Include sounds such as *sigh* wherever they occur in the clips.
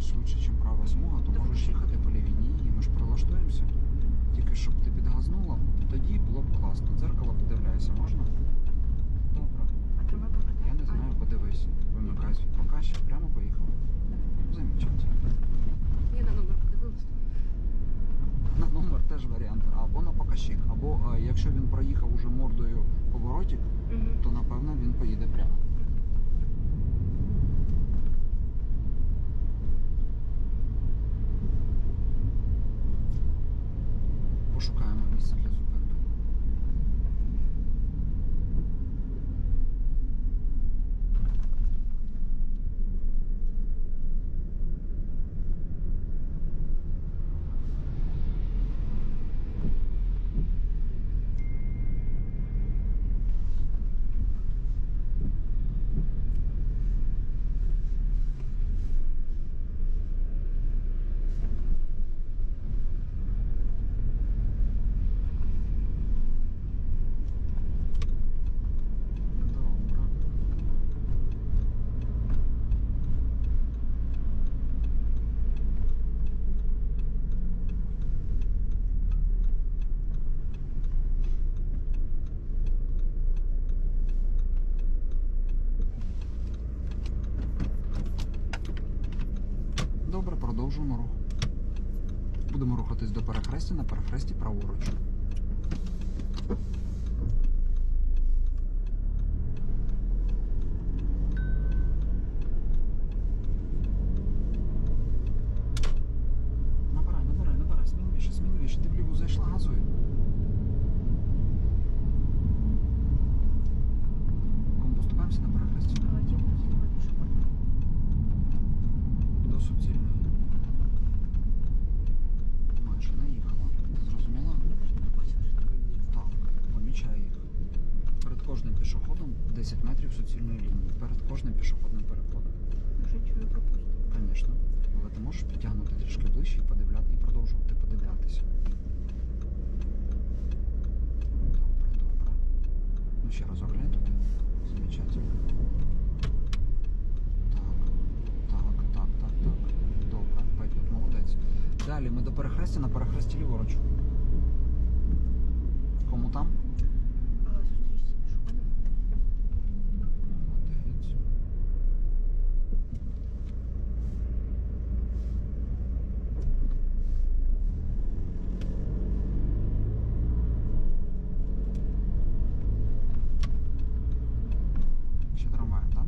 швидше, ніж права смуга, то можеш їхати по лівій лінії, ми ж прилаштуємося. Тільки щоб ти підгазнула, тоді було б класно. Дзеркало подивляйся, можна? Добре. А треба показати? Я не знаю, подивись. Вимикай свій покащик, прямо поїхав. Замічательно. Я на номер подивилась. На номер теж варіант. Або на покащик, або е, якщо він проїхав уже мордою поворотик, то напевно він поїде прямо. Пошукаємо місце для зупинки. Добре. Добре, продовжуємо рух. Будемо рухатись до перехрестя на перехресті праворуч. Набирай, набирай, набирай, сміливіше, сміливіше. Ти вліву зайшла, газуй. Кому поступаємося на перехресті? Ті, хто зробив пішохідний. До суцільної. Майже наїхала. Ти зрозуміла? Я навіть не побачила, що таке місце. Так, помічай їх. Перед кожним пішоходом 10 метрів суцільної лінії. Перед кожним пішохідним переходом. Не пропустив. Звісно. Але ти можеш підтягнути трішки ближче і подивляти, і продовжувати подивлятися. Добре, добре. Ну ще раз оглянь туди. Замечательно. Далі ми до перехрестя на перехресті ліворуч. Кому там? А зустрічці з пішоходом. Молодець. Ще трамваєм, так?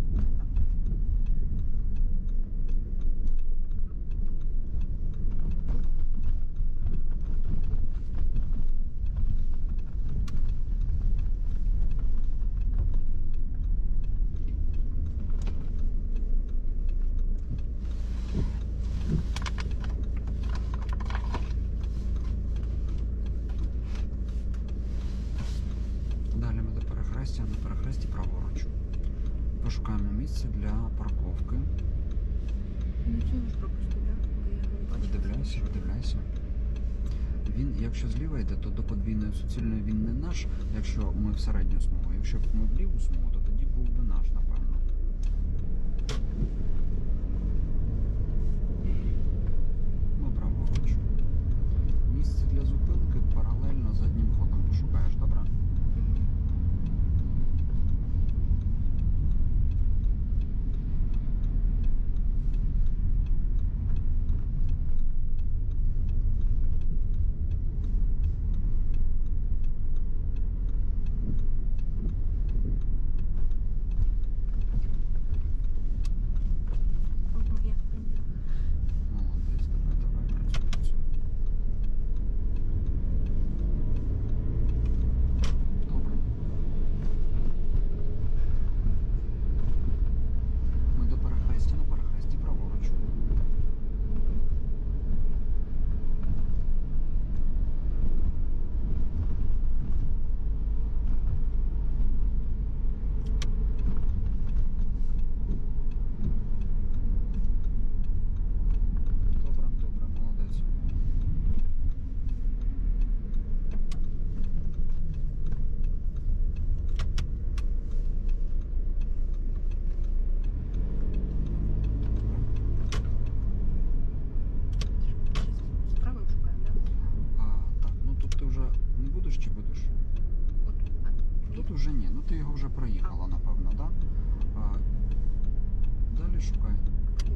Далі ми до перехрестя, на перехресті праворуч. Пошукаємо місце для парковки. Ну ж так? Видивляйся, видивляйся. Він, якщо зліва йде, то до подвійної суцільної він не наш, якщо ми в середню смугу. Якщо б ми в ліву смугу, то тоді був би наш, напевно. Ми праворуч. Місце для зупинки паралельно заднім ходом пошукаєш, добре? Мгм.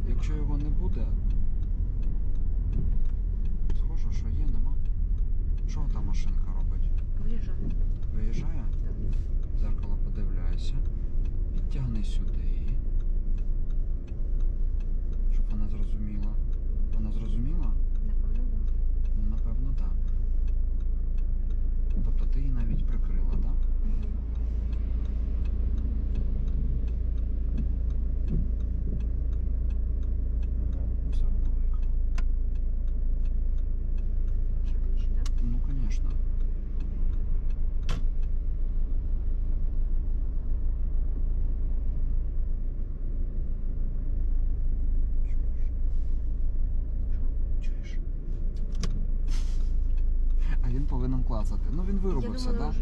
Якщо його не буде, схоже, що є, нема. Що та машинка робить? Виїжджає. Виїжджає? Так. В Зеркало подивляйся. Підтягни сюди. Щоб вона зрозуміла. Вона зрозуміла? Напевно, так. Ну, напевно, так. Тобто ти її навіть прикрила, так? Мгм. Ого, все вона виїхала. Ще ближче, так? Ну, звісно. Чуєш? А він повинен клацати. Ну він вирубився, Я так? вже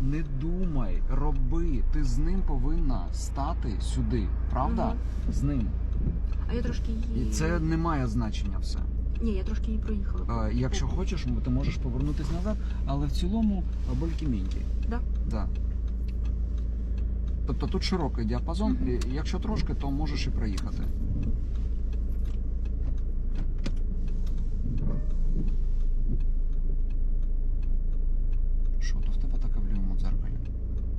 не думай, роби. Ти з ним повинна стати сюди, правда? Мгм. З ним. А я трошки її... І це не має значення все. Ні, я трошки її проїхала. Е, Якщо Боку. хочеш, ти можеш повернутися назад, але в цілому больки-міньки. Да? Да. Тобто тут широкий діапазон, і якщо трошки, то можеш і проїхати. Що, то в тебе таке в лівому дзеркалі?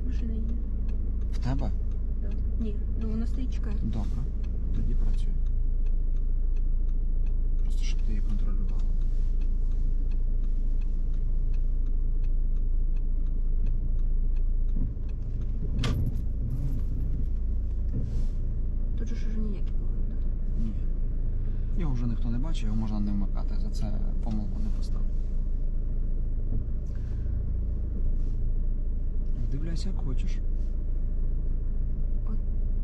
Машина їде. В тебе? Да. Ні, ну вона стоїть чекає. Добре. Тоді працює. Просто щоб ти її контролювала. Тут же ж уже ніякі так? Ні. Його вже ніхто не бачить, його можна не вмикати. За це помилку не поставив. Вдивляйся, як хочеш.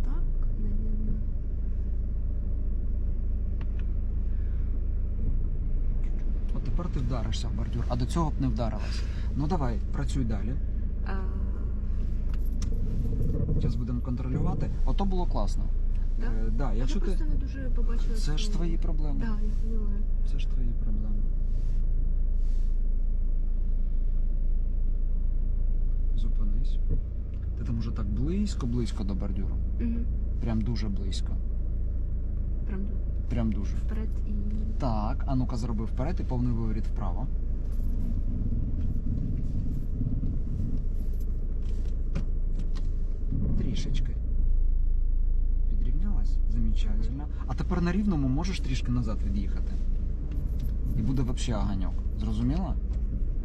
Так, навірно. От тепер ти вдаришся в бордюр, а до цього б не вдарилась. Ну давай, працюй далі. Зараз будемо контролювати. Ото було класно. Да? Е, да, якщо ти. просто не дуже побачила. Це ж твої проблеми. Да, я поняла. Це ж твої проблеми. Зупинись. Ти там уже так близько, близько до бордюру. Угу. Прям дуже близько. Прям Прям дуже. вперед і. Так, а ну-ка зроби вперед і повний виворіт вправо. Трішечки. Підрівнялась? Замечательно. А тепер на рівному можеш трішки назад від'їхати. І буде взагалі оганьок. Зрозуміла?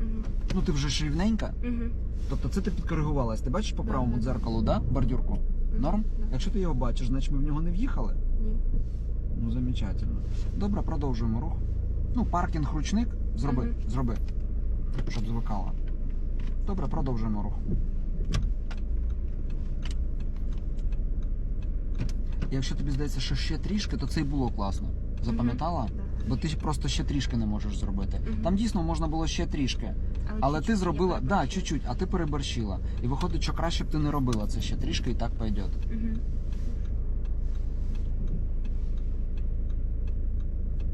Угу. Ну ти вже ж рівненька. Угу. Тобто це ти підкоригувалась. Ти бачиш по правому дзеркалу, да? Бордюрку? Норм? Да. Якщо ти його бачиш, значить ми в нього не в'їхали. Ні. Ну, замечательно. Добре, продовжуємо рух. Ну, паркінг ручник. Зроби, Мгм. зроби. Щоб звикало. Добре, продовжуємо рух. Якщо тобі здається, що ще трішки, то це й було класно. Запам'ятала? Да. Бо ти просто ще трішки не можеш зробити. Мгм. Там дійсно можна було ще трішки. Але ти чуть-чуть зробила, я да, чуть-чуть, а ти переборщила. І виходить, що краще б ти не робила це ще трішки і так пойде. Мгм.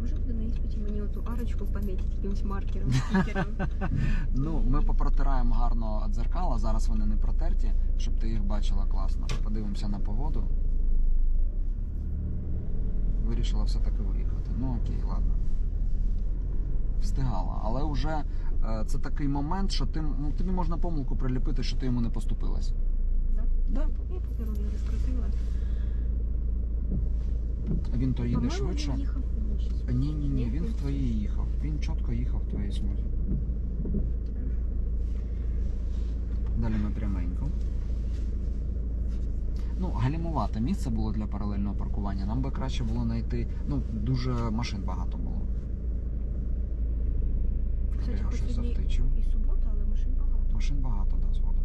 Може буде на іспиті арочку помітити якимось маркером, стікером. *laughs* Ну, ми попротираємо гарно дзеркала, зараз вони не протерті, щоб ти їх бачила класно. Подивимося на погоду. Вирішила все-таки виїхати. Ну окей, ладно. Встигала. Але вже е, це такий момент, що ти, ну, тобі можна помилку приліпити, що ти йому не поступилась. Да? Да. Я покеру я розкрутила. Він то їде швидше. він їхав. Ні, ні, ні, він в твоїй їхав. Він чітко їхав в твоїй смузі. Далі ми пряменько. Ну, гальмувати місце було для паралельного паркування. Нам би краще було знайти. Ну, дуже машин багато було. Кстати, Колега щось сьогодні завтичив. і субота, але машин багато. Машин багато, да, згода.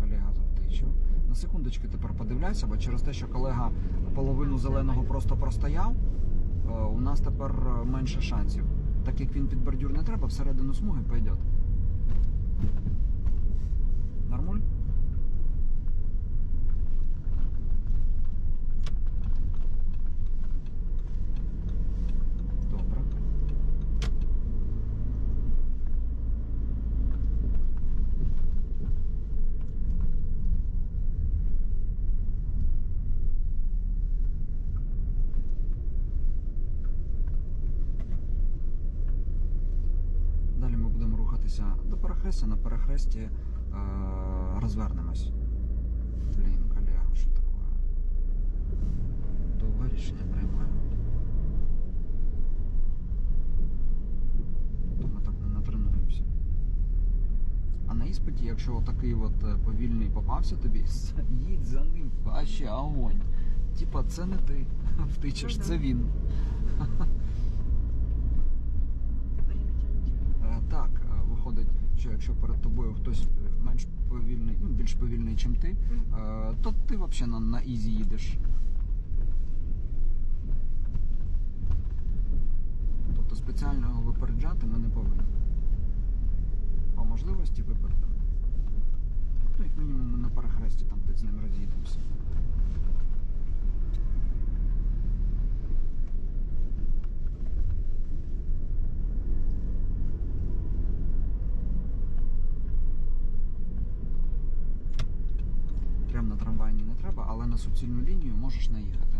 Колега завтичив. На секундочку тепер подивляйся, бо через те, що колега половину зеленого просто простояв, у нас тепер е, менше шансів. Так як він під бордюр не треба, всередину смуги пойде. Нормуль? Добре. Перехрестя, на перехресті е, розвернемось. Блін, колега, що таке? Довге рішення приймаю. То ми так не натренуємося. А на іспиті, якщо такий от е, повільний попався тобі, *laughs* їдь за ним, вообще огонь. Типа, це не ти *laughs* втичеш, Ну це він. *laughs* Время тянуть. Е, Так, е, виходить, що якщо перед тобою хтось е, менш повільний, ну, більш повільний, ніж ти, е, то ти взагалі на, на ізі їдеш. Тобто спеціально його випереджати ми не повинні. По можливості випередимо. Ну, як мінімум, ми на перехресті там десь з ним роз'їдемося. Прям на трамвайні не суцільну лінію можеш наїхати.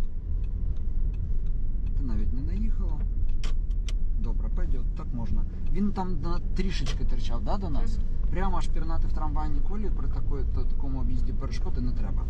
Ти навіть не наїхала. Добре, пойдет, так можна. Він там на трішечки терчав, да, до нас? Прямо аж пірнати в трамвайній колії при такої, такому об'їзді перешкоди не треба.